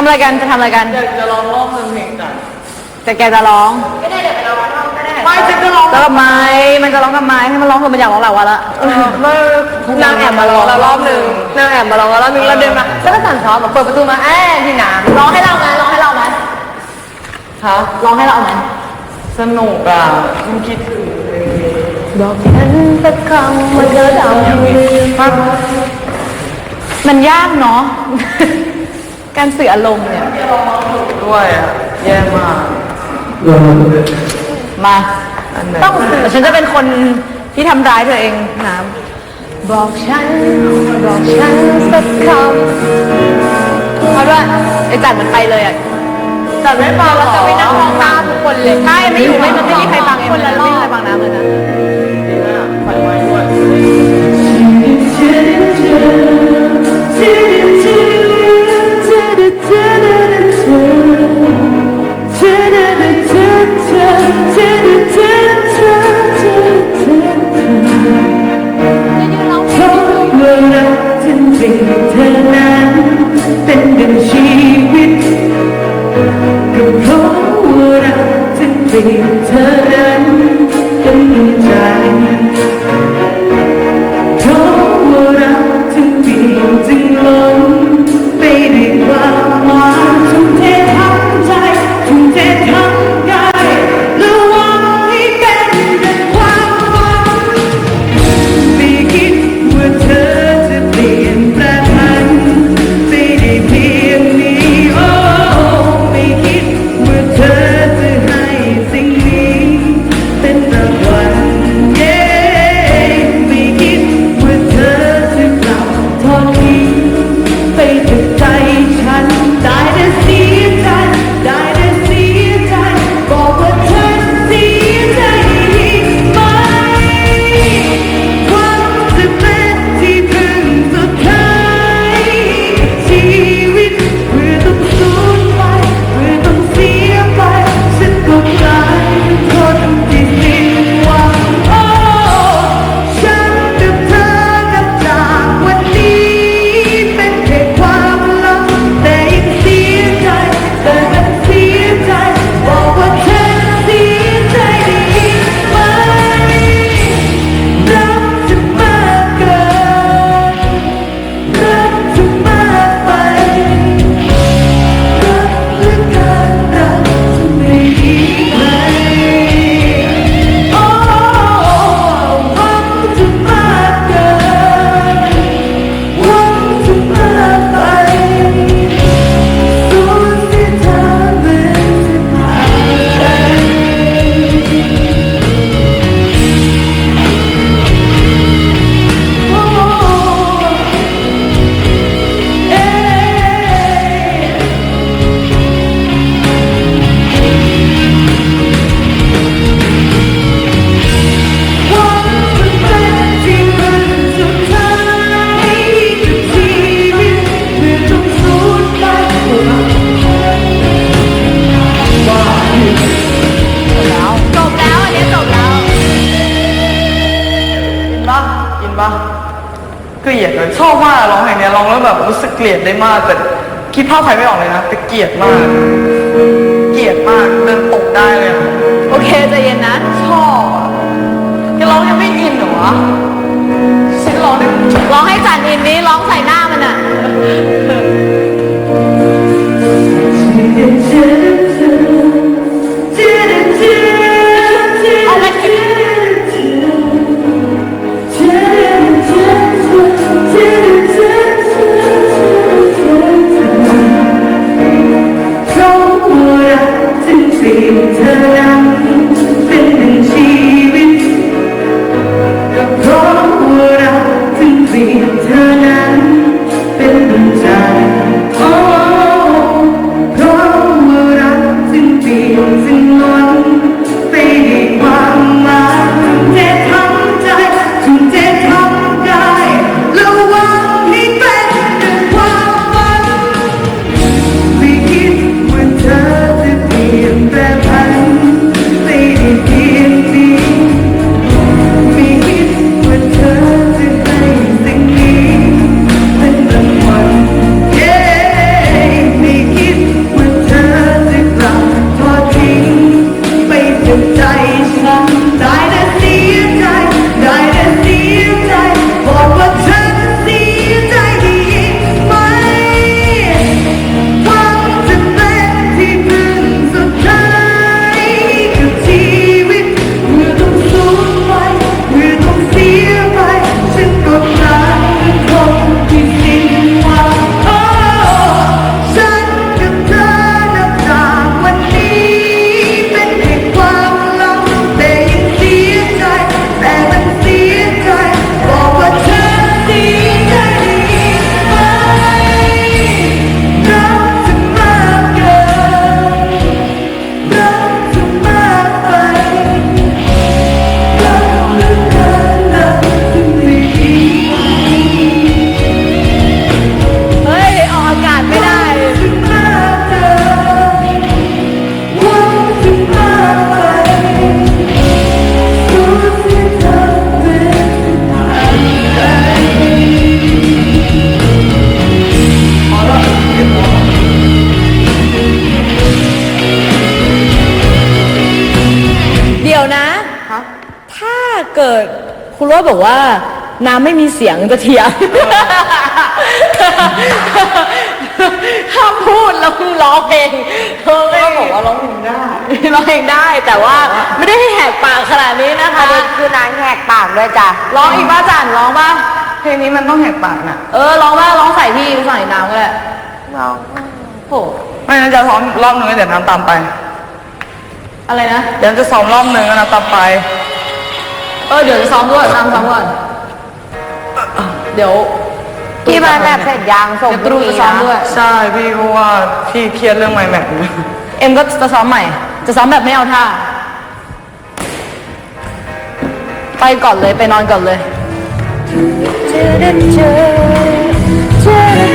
ทำอะไรกันจะทำอะไรกัน อยากจะลองร้องเพลงกันแต่แกจะร้องไม่จะก็ร้องแล้วทำไมมันจะร้องทำไมให้มันร้องคือมันอยากร้องหลายวันละไม่นางแอบมาร้องแล้วรอบหนึ่งนางแอบมาร้องแล้วรอบหนึ่งแล้วเดินมาแล้วก็สั่นช้อนมาเปิดประตูมาแอบที่น้ำร้องให้เราไหมร้องให้เราไหมฮะร้องให้เราไหมสนุกอะมันคิดถึงเลยบอกฉันสักคำว่าเธอจะเอามือมันยากเนาะ การสื่ออารมณ์เนี่ย ด้วยอะแย่มากมาอันไหนต้องสื่อฉันจะเป็นคนที่ทำร้ายตัวเองน้ำบอกฉัน บอกฉันสักคำเพราะว่าไอ้จัดมันไปเลยอะแต่ไม่ฟังเราเราจะจะไปไปนั่นั่งงมมอองงตาตาทุกคนเลยใช่ไม่อยู่ไม่มันไม่มีใครฟังคนละรอบไม่มีใครฟังน้ำเลยนะ สิ่งเธอนั้นเป็นดังชี ปะเกลียดเลยชอบมากร้องเพลงเนี้ยร้องแล้วแบบรู้สึกเกลียดได้มากแต่คิดภาพใครไม่ออกเลยนะแต่เกลียดมาก เกลียดมากเดินตกได้เลยอะโอเคใจเย็นนะ ชอบอะแกร้องยังไม่อินเหรอวะฉันร้องได้ร้องให้จันอินนี้ร้องใส่หน้ามันอะ อคุณว่าบอกว่า น้ำไม่มีเสียงจะเถียงห้ามพูดแล้วร้องเองเธอไม่ก็บอกว่าร้องเพลงได้ร้องเองได้แต่ว่าไม่ได้ให้แหกปากขนาดนี้นะคะประเด็นคือนางแหกปากด้วยจ้ะร้องอีกบ้าจันร้องป่ะเพลงนี้มันต้องแหกปากน่ะเออร้องป่ะร้องใส่พี่ใส่น้ำก็ได้น้องโหไม่งั้นจะซ้อมรอบนึงแล้วเดี๋ยวน้ำตามไป อะไรนะ เดี๋ยวจะซ้อมรอบนึงแล้วน้ำตามไป เออเดี๋ยวจะซ้อมด้วยซ้อมซ้อมก่อนเดี๋ยวพี่มาแบบเสร็จยางส่งเดี๋ยวตรูจะซ้อมด้วย ใช่พี่เพราะว่าพี่เครียดเรื่องไมแม็กซ์เอ็มก็จะซ้อมใหม่ จะซ้อมแบบไม่เอาท่า ไปก่อนเลยไปนอนก่อนเลยเจอเจอ